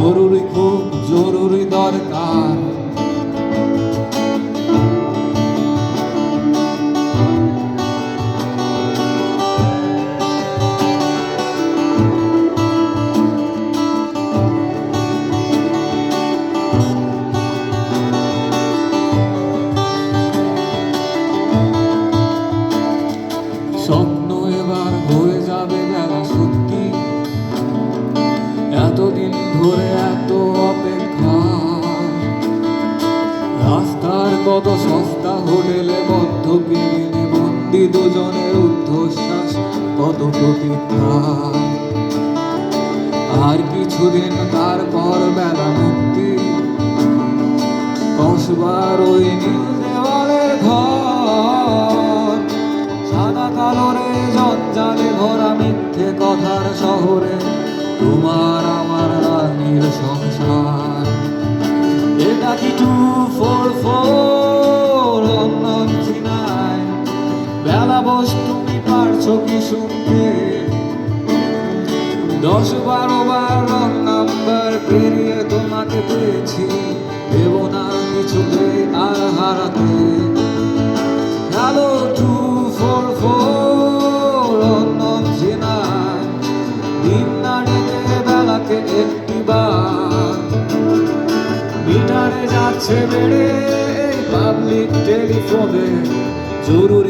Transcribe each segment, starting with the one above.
জরুরি খুব জরুরি দরকার। কত সস্তা হোটেলে বদ্ধ পিড়িনে বন্দি দুজনের ঊর্ধ্বশ্বাস কত প্রতীক্ষা আর কিছুদিন তারপর বেলা মুক্তি। কসবার ওই নীল দেওয়ালের ঘর। সাদা কালোরে জঞ্জালে ভরা মিথ্যে কথার শহরে তোমার আমার রানীর সংসার। টু ফোর ফোর চিনায় বেলা বস, তুমি পারছ কি শুনতে? দশ বারো বার রং নাম্বার পেরিয়ে তোমাকে পেয়েছি। দেব না কিছুতে আর হারাতে। মিটারে যাচ্ছে পাবলিক টেলিফোনে জরুরি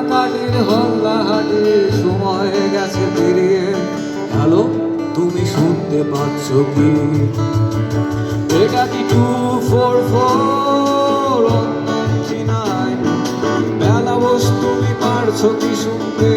কান্নাকাটির হল্লাহাটি, সময় গেছে হ্যালো, তুমি শুনতে পাচ্ছ কি? এটা কি two four four? Bela Bose তুমি পারছ কি শুনতে?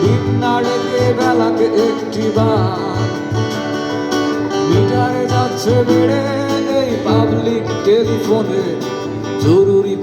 দিন না রেখে বেলাকে একটি বার। মিটারে যাচ্ছে বেড়ে এই পাবলিক টেলিফোনে জরুরি